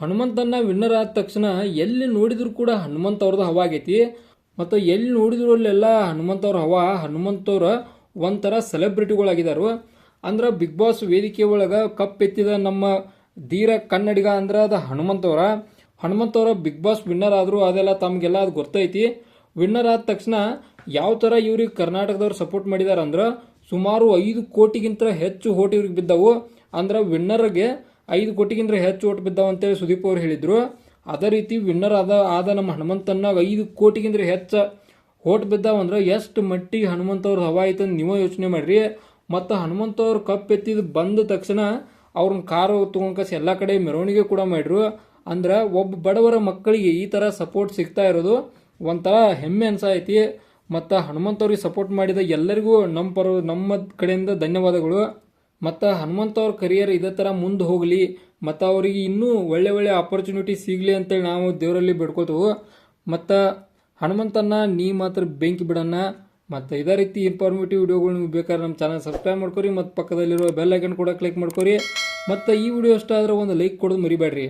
ಹನುಮಂತನ್ನ winner ಆದ ತಕ್ಷಣ ಎಲ್ಲಿ ನೋಡಿದ್ರು ಕೂಡ ಹನುಮಂತ ಅವ್ರದ್ದು ಹವಾ ಆಗೈತಿ. ಮತ್ತು ಎಲ್ಲಿ ನೋಡಿದ್ರು ಅಲ್ಲೆಲ್ಲ ಹನುಮಂತ ಅವ್ರ ಹವಾ ಹನುಮಂತವ್ರ ಒಂಥರ ಸೆಲೆಬ್ರಿಟಿಗಳಾಗಿದ್ದಾರು ಅಂದ್ರೆ ಬಿಗ್ ಬಾಸ್ ವೇದಿಕೆ ಒಳಗೆ ಕಪ್ ಎತ್ತಿದ ನಮ್ಮ ಧೀರ ಕನ್ನಡಿಗ ಅಂದ್ರೆ ಅದು ಹನುಮಂತವ್ರ ಹನುಮಂತವ್ರ ಬಿಗ್ ಬಾಸ್ ವಿನ್ನರ್ ಆದ್ರು ಅದೆಲ್ಲ ತಮಗೆಲ್ಲ ಅದು ಗೊತ್ತೈತಿ. ವಿನ್ನರ್ ಆದ ತಕ್ಷಣ ಯಾವ ಥರ ಇವ್ರಿಗೆ ಕರ್ನಾಟಕದವ್ರು ಸಪೋರ್ಟ್ ಮಾಡಿದಾರ ಅಂದ್ರೆ ಸುಮಾರು ಐದು ಕೋಟಿಗಿಂತ ಹೆಚ್ಚು ಹೋಟಿ ಇವ್ರಿಗೆ ಬಿದ್ದವು. ಅಂದ್ರೆ ವಿನ್ನರ್ಗೆ ಐದು ಕೋಟಿಗಿಂತ ಹೆಚ್ಚು ಓಟ್ ಬಿದ್ದಾವ ಅಂತೇಳಿ ಸುದೀಪ್ ಅವರು ಹೇಳಿದ್ರು. ಅದೇ ರೀತಿ ವಿನ್ನರ್ ಆದ ಆದ ನಮ್ಮ ಹನುಮಂತನ ಐದು ಕೋಟಿಗಿಂತ ಹೆಚ್ಚು ಓಟ್ ಬಿದ್ದಾವಂದ್ರೆ ಎಷ್ಟು ಮಟ್ಟಿಗೆ ಹನುಮಂತವ್ರ ಹವಾ ಐತಂದು ನೀವು ಯೋಚನೆ ಮಾಡ್ರಿ. ಮತ್ತು ಹನುಮಂತವ್ರ ಕಪ್ ಎತ್ತಿದ ಬಂದ ತಕ್ಷಣ ಅವ್ರನ್ನ ಕಾರು ತೊಗೊಂಡ್ಕಸ್ ಎಲ್ಲ ಕಡೆ ಮೆರವಣಿಗೆ ಕೂಡ ಮಾಡ್ರು. ಅಂದ್ರೆ ಒಬ್ಬ ಬಡವರ ಮಕ್ಕಳಿಗೆ ಈ ಥರ ಸಪೋರ್ಟ್ ಸಿಗ್ತಾ ಇರೋದು ಒಂಥರ ಹೆಮ್ಮೆ ಅನ್ಸೈತಿ ಮತ್ತು ಹನುಮಂತವ್ರಿಗೆ ಸಪೋರ್ಟ್ ಮಾಡಿದ ಎಲ್ಲರಿಗೂ ನಮ್ಮ ಪರ, ನಮ್ಮ ಕಡೆಯಿಂದ ಧನ್ಯವಾದಗಳು. ಮತ್ತು ಹನುಮಂತ ಅವ್ರ ಕರಿಯರ್ ಇದೇ ಥರ ಮುಂದೆ ಹೋಗಲಿ, ಮತ್ತು ಅವರಿಗೆ ಇನ್ನೂ ಒಳ್ಳೆ ಒಳ್ಳೆ ಆಪರ್ಚುನಿಟಿ ಸಿಗಲಿ ಅಂತೇಳಿ ನಾವು ದೇವರಲ್ಲಿ ಬಿಡ್ಕೋತೀವಿ ಮತ್ತು ಹನುಮಂತನ್ನ ನೀ ಮಾತ್ರ ಬೆಂಕಿ ಬಿಡೋಣ ಮತ್ತು ಇದೇ ರೀತಿ ಇನ್ಫಾರ್ಮೇಟಿವ್ ವಿಡಿಯೋಗಳು ನಿಮ್ಗೆ ಬೇಕಾದ್ರೆ ನಮ್ಮ ಚಾನಲ್ ಸಬ್ಸ್ಕ್ರೈಬ್ ಮಾಡ್ಕೊರಿ, ಮತ್ತು ಪಕ್ಕದಲ್ಲಿರೋ ಬೆಲ್ ಐಕನ್ ಕೂಡ ಕ್ಲಿಕ್ ಮಾಡ್ಕೊರಿ. ಮತ್ತು ಈ ವಿಡಿಯೋ ಇಷ್ಟ ಆದ್ರೆ ಒಂದು ಲೈಕ್ ಕೊಡೋದು ಮರಿಬೇಡ್ರಿ.